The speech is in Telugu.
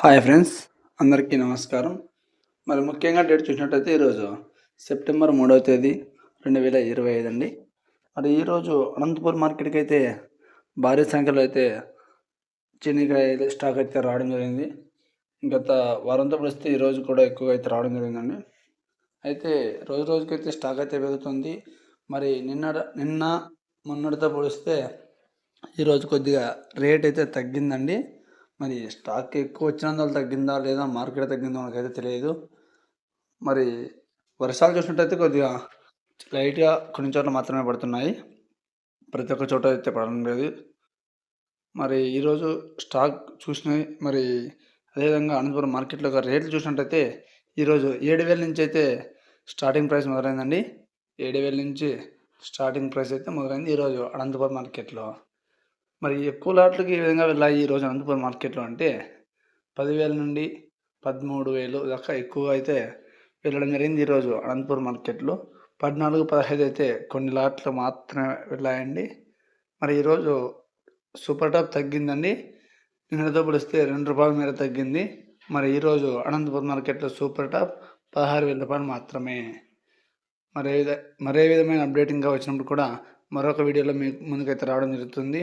హాయ్ ఫ్రెండ్స్ అందరికీ నమస్కారం. మరి ముఖ్యంగా డేట్ చూసినట్టయితే ఈరోజు సెప్టెంబర్ మూడవ తేదీ రెండు వేల ఇరవై ఐదు అండి. మరి ఈరోజు అనంతపురం మార్కెట్కి అయితే భారీ సంఖ్యలో అయితే చెనికాయ స్టాక్ అయితే రావడం జరిగింది. గత వారంతో పోలిస్తే ఈరోజు కూడా ఎక్కువగా అయితే రావడం జరిగిందండి. అయితే రోజు రోజుకైతే స్టాక్ అయితే పెరుగుతుంది. మరి నిన్న నిన్న మొన్నటితో పోలిస్తే ఈరోజు కొద్దిగా రేట్ అయితే తగ్గిందండి. మరి స్టాక్ ఎక్కువ వచ్చినందువల్ల తగ్గిందా లేదా మార్కెట్ తగ్గిందో మనకైతే తెలియదు. మరి వర్షాలు చూసినట్టయితే కొద్దిగా లైట్గా కొన్ని చోట్ల మాత్రమే పడుతున్నాయి. ప్రతి ఒక్క చోట అయితే పడడం లేదు. మరి ఈరోజు స్టాక్ చూసినవి మరి అదేవిధంగా అనంతపురం మార్కెట్లో రేట్లు చూసినట్టయితే ఈరోజు ఏడు వేల నుంచి అయితే స్టార్టింగ్ ప్రైస్ మొదలైందండి. ఏడు వేల నుంచి స్టార్టింగ్ ప్రైస్ అయితే మొదలైంది ఈరోజు అనంతపురం మార్కెట్లో మరి ఎక్కువ లాట్లకి ఈ విధంగా వెళ్ళాయి ఈరోజు అనంతపురం మార్కెట్లో అంటే పదివేల నుండి పదమూడు వేలు దాకా ఎక్కువ అయితే వెళ్ళడం జరిగింది ఈరోజు అనంతపురం మార్కెట్లో. పద్నాలుగు పదహైదు అయితే కొన్ని లాట్లు మాత్రమే వెళ్ళాయండి. మరి ఈరోజు సూపర్ టాప్ తగ్గిందండి. నిన్నటితో పోలిస్తే రెండు రూపాయల మేర తగ్గింది. మరి ఈరోజు అనంతపురం మార్కెట్లో సూపర్ టాప్ పదహారు వేల రూపాయలు మాత్రమే. మరే విధ మరే విధమైన అప్డేట్ ఇంకా వచ్చినప్పుడు కూడా మరొక వీడియోలో మీ ముందుకైతే రావడం జరుగుతుంది.